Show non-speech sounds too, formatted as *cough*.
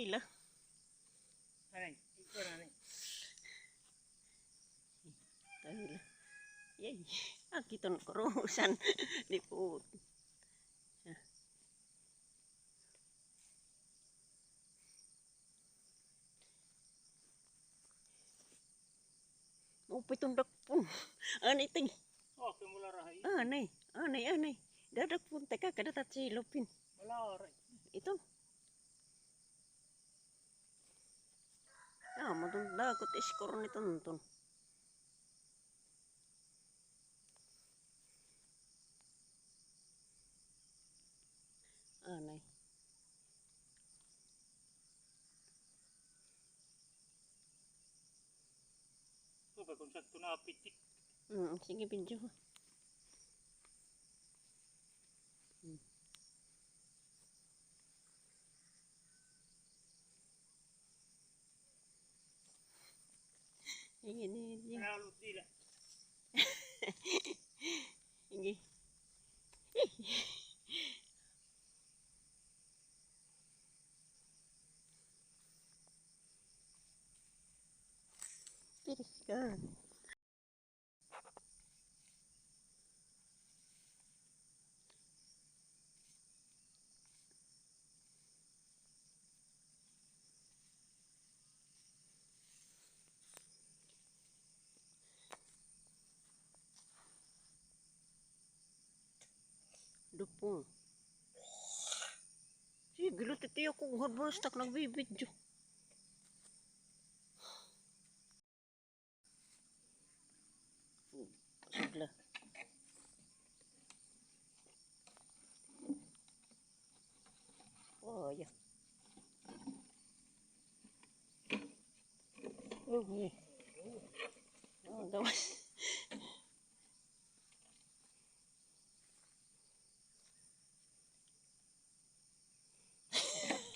होईल Yay, aki ah, ton kerusan liput. Nah. Mau pitundak pun. Ani ting. Oh, kemula rahai. Ani, ani, kada lupin. Itu. Ito. Ko iskor ni Tonton. Anay. Ito ba kung sakto na pitik. Hmm, sige, video. Ini ini. *laughs* Ini. *laughs* Kalau Dupong. Sige, lutit ako kung harbastak nagbibidyo. Sigla. Oh, ya. Oh, yeah. Oh, gawas.